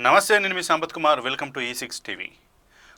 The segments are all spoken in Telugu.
నమస్తే నేను మీ సంపత్ కుమార్. వెల్కమ్ టు ఈ సిక్స్ టీవీ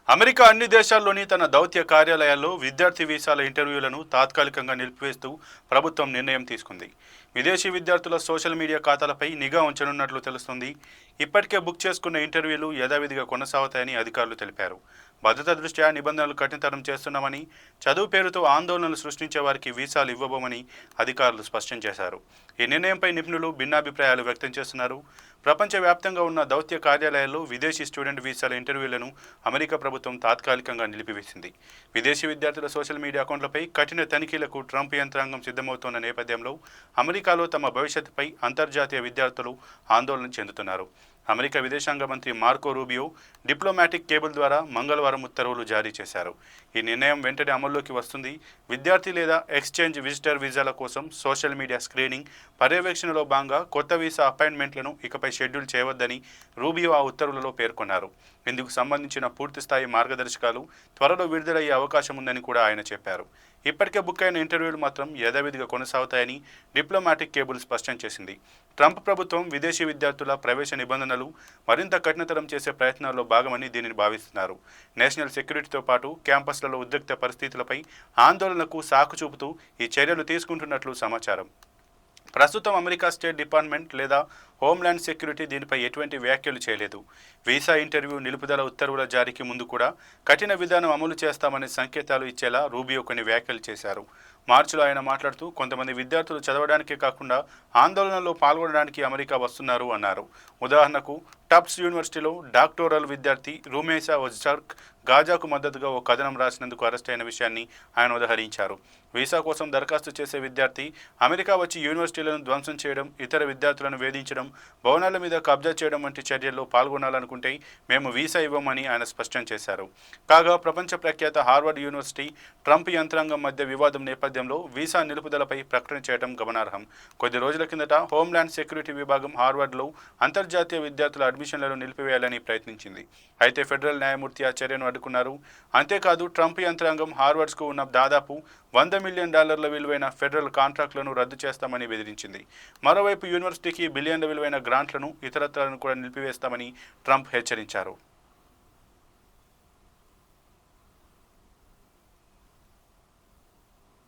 అమెరికా అన్ని దేశాల్లోని తన దౌత్య కార్యాలయాల్లో విద్యార్థి వీసాల ఇంటర్వ్యూలను తాత్కాలికంగా నిలిపివేస్తూ ప్రభుత్వం నిర్ణయం తీసుకుంది. విదేశీ విద్యార్థుల సోషల్ మీడియా ఖాతాలపై నిఘా ఉంచనున్నట్లు తెలుస్తుంది. ఇప్పటికే బుక్ చేసుకున్న ఇంటర్వ్యూలు యథావిధిగా కొనసాగుతాయని అధికారులు తెలిపారు. భద్రత దృష్ట్యా నిబంధనలు కఠినతరం చేస్తున్నామని చదువు పేరుతో ఆందోళనలు సృష్టించే వారికి వీసాలు ఇవ్వబోమని అధికారులు స్పష్టం చేశారు. ఈ నిర్ణయంపై నిపుణులు భిన్నాభిప్రాయాలు వ్యక్తం చేస్తున్నారు. ప్రపంచవ్యాప్తంగా ఉన్న దౌత్య కార్యాలయాల్లో విదేశీ స్టూడెంట్ వీసాల ఇంటర్వ్యూలను అమెరికా ప్రభుత్వం తాత్కాలికంగా నిలిపివేసింది. విదేశీ విద్యార్థుల సోషల్ మీడియా అకౌంట్లపై కఠిన తనిఖీలకు ట్రంప్ యంత్రాంగం సిద్ధమవుతున్న నేపథ్యంలో అమెరికాలో తమ భవిష్యత్తుపై అంతర్జాతీయ విద్యార్థులు ఆందోళన చెందుతున్నారు. అమెరికా విదేశాంగ మంత్రి మార్కో రూబియో డిప్లొమాటిక్ కేబుల్ ద్వారా మంగళవారం ఉత్తర్వులు జారీ చేశారు. ఈ నిర్ణయం వెంటనే అమల్లోకి వస్తుంది. విద్యార్థి లేదా ఎక్స్చేంజ్ విజిటర్ వీసాల కోసం సోషల్ మీడియా స్క్రీనింగ్ పర్యవేక్షణలో భాగంగా కొత్త వీసా అపాయింట్మెంట్లను ఇకపై షెడ్యూల్ చేయవద్దని రూబియో ఆ ఉత్తర్వులలో పేర్కొన్నారు. ఇందుకు సంబంధించిన పూర్తిస్థాయి మార్గదర్శకాలు త్వరలో విడుదలయ్యే అవకాశం ఉందని కూడా ఆయన చెప్పారు. ఇప్పటికే బుక్ అయిన ఇంటర్వ్యూలు మాత్రం యథావిధిగా కొనసాగుతాయని డిప్లొమాటిక్ కేబుల్ స్పష్టం చేసింది. ట్రంప్ ప్రభుత్వం విదేశీ విద్యార్థుల ప్రవేశ నిబంధనలు మరింత కఠినతరం చేసే ప్రయత్నాల్లో భాగమని దీనిని భావిస్తున్నారు. నేషనల్ సెక్యూరిటీతో పాటు క్యాంపస్లలో ఉద్రిక్త పరిస్థితులపై ఆందోళనకు సాకు చూపుతూ ఈ చర్యలు తీసుకుంటున్నట్లు సమాచారం. ప్రస్తుతం అమెరికా స్టేట్ డిపార్ట్మెంట్ లేదా హోమ్ల్యాండ్ సెక్యూరిటీ దీనిపై ఎటువంటి వ్యాఖ్యలు చేయలేదు. వీసా ఇంటర్వ్యూ నిలుపుదల ఉత్తర్వుల జారీకి ముందు కూడా కఠిన విధానం అమలు చేస్తామనే సంకేతాలు ఇచ్చేలా రూబియో కొన్ని వ్యాఖ్యలు చేశారు. మార్చిలో ఆయన మాట్లాడుతూ కొంతమంది విద్యార్థులు చదవడానికే కాకుండా ఆందోళనలో పాల్గొనడానికి అమెరికా వస్తున్నారు అన్నారు. ఉదాహరణకు టప్స్ యూనివర్సిటీలో డాక్టోరల్ విద్యార్థి రూమేసా ఒజ్జర్క్ గాజాకు మద్దతుగా ఓ కథనం రాసినందుకు అరెస్ట్ అయిన విషయాన్ని ఆయన ఉదహరించారు. వీసా కోసం దరఖాస్తు చేసే విద్యార్థి అమెరికా వచ్చి యూనివర్సిటీలను ధ్వంసం చేయడం ఇతర విద్యార్థులను వేధించడం భవనాల మీద కబ్జా చేయడం వంటి చర్యల్లో పాల్గొనాలనుకుంటే మేము వీసా ఇవ్వమని ఆయన స్పష్టం చేశారు. కాగా ప్రపంచ ప్రఖ్యాత హార్వర్డ్ యూనివర్సిటీ ట్రంప్ యంత్రాంగం మధ్య వివాదం నేపథ్యంలో వీసా నిలుపుదలపై ప్రకటన చేయడం గమనార్హం. కొద్ది రోజుల కిందట హోమ్ల్యాండ్ సెక్యూరిటీ విభాగం హార్వర్డ్లో అంతర్జాతీయ విద్యార్థుల సబ్మిషన్లను నిలిపివేయాలని ప్రయత్నించింది. అయితే ఫెడరల్ న్యాయమూర్తి ఆ చర్యను అడ్డుకున్నారు. అంతేకాదు ట్రంప్ యంత్రాంగం హార్వర్డ్స్కు ఉన్న దాదాపు వంద మిలియన్ డాలర్ల విలువైన ఫెడరల్ కాంట్రాక్టులను రద్దు చేస్తామని బెదిరించింది. మరోవైపు యూనివర్సిటీకి బిలియన్ల విలువైన గ్రాంట్లను ఇతరత్రాలను కూడా నిలిపివేస్తామని ట్రంప్ హెచ్చరించారు.